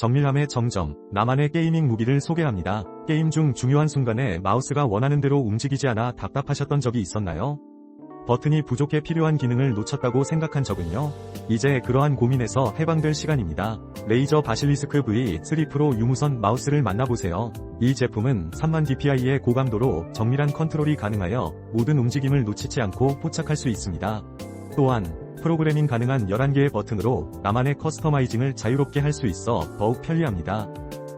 정밀함의 정점, 나만의 게이밍 무기를 소개합니다. 게임 중 중요한 순간에 마우스가 원하는 대로 움직이지 않아 답답하셨던 적이 있었나요? 버튼이 부족해 필요한 기능을 놓쳤다고 생각한 적은요? 이제 그러한 고민에서 해방될 시간입니다. 레이저 바실리스크 V3 프로 유무선 마우스를 만나보세요. 이 제품은 3만 dpi의 고감도로 정밀한 컨트롤이 가능하여 모든 움직임을 놓치지 않고 포착할 수 있습니다. 또한 프로그래밍 가능한 11개의 버튼으로 나만의 커스터마이징을 자유롭게 할 수 있어 더욱 편리합니다.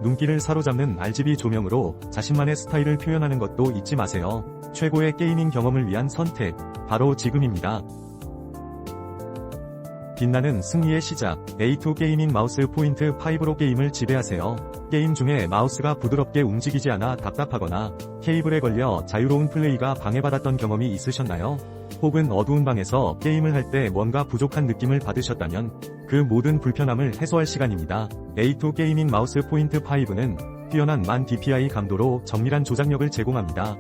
눈길을 사로잡는 RGB 조명으로 자신만의 스타일을 표현하는 것도 잊지 마세요. 최고의 게이밍 경험을 위한 선택, 바로 지금입니다. 빛나는 승리의 시작, A2 게이밍 마우스 포인트 5로 게임을 지배하세요. 게임 중에 마우스가 부드럽게 움직이지 않아 답답하거나 케이블에 걸려 자유로운 플레이가 방해받았던 경험이 있으셨나요? 혹은 어두운 방에서 게임을 할 때 뭔가 부족한 느낌을 받으셨다면 그 모든 불편함을 해소할 시간입니다. A2 게이밍 마우스 포인트 5는 뛰어난 만 DPI 감도로 정밀한 조작력을 제공합니다.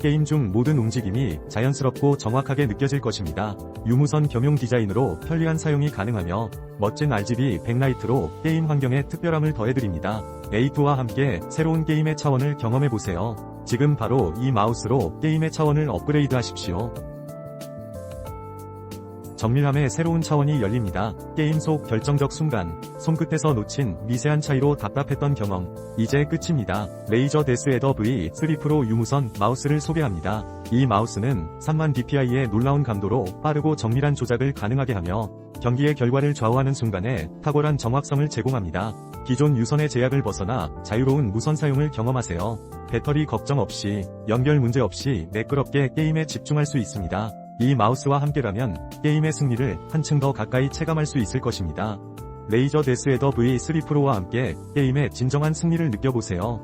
게임 중 모든 움직임이 자연스럽고 정확하게 느껴질 것입니다. 유무선 겸용 디자인으로 편리한 사용이 가능하며 멋진 RGB 백라이트로 게임 환경에 특별함을 더해드립니다. A2와 함께 새로운 게임의 차원을 경험해보세요. 지금 바로 이 마우스로 게임의 차원을 업그레이드 하십시오. 정밀함의 새로운 차원이 열립니다. 게임 속 결정적 순간, 손끝에서 놓친 미세한 차이로 답답했던 경험, 이제 끝입니다. 레이저 데스 에더 V3 프로 유무선 마우스를 소개합니다. 이 마우스는 3만 dpi의 놀라운 감도로 빠르고 정밀한 조작을 가능하게 하며 경기의 결과를 좌우하는 순간에 탁월한 정확성을 제공합니다. 기존 유선의 제약을 벗어나 자유로운 무선 사용을 경험하세요. 배터리 걱정 없이, 연결 문제 없이 매끄럽게 게임에 집중할 수 있습니다. 이 마우스와 함께라면 게임의 승리를 한층 더 가까이 체감할 수 있을 것입니다. 레이저 데스 에더 V3 프로와 함께 게임의 진정한 승리를 느껴보세요.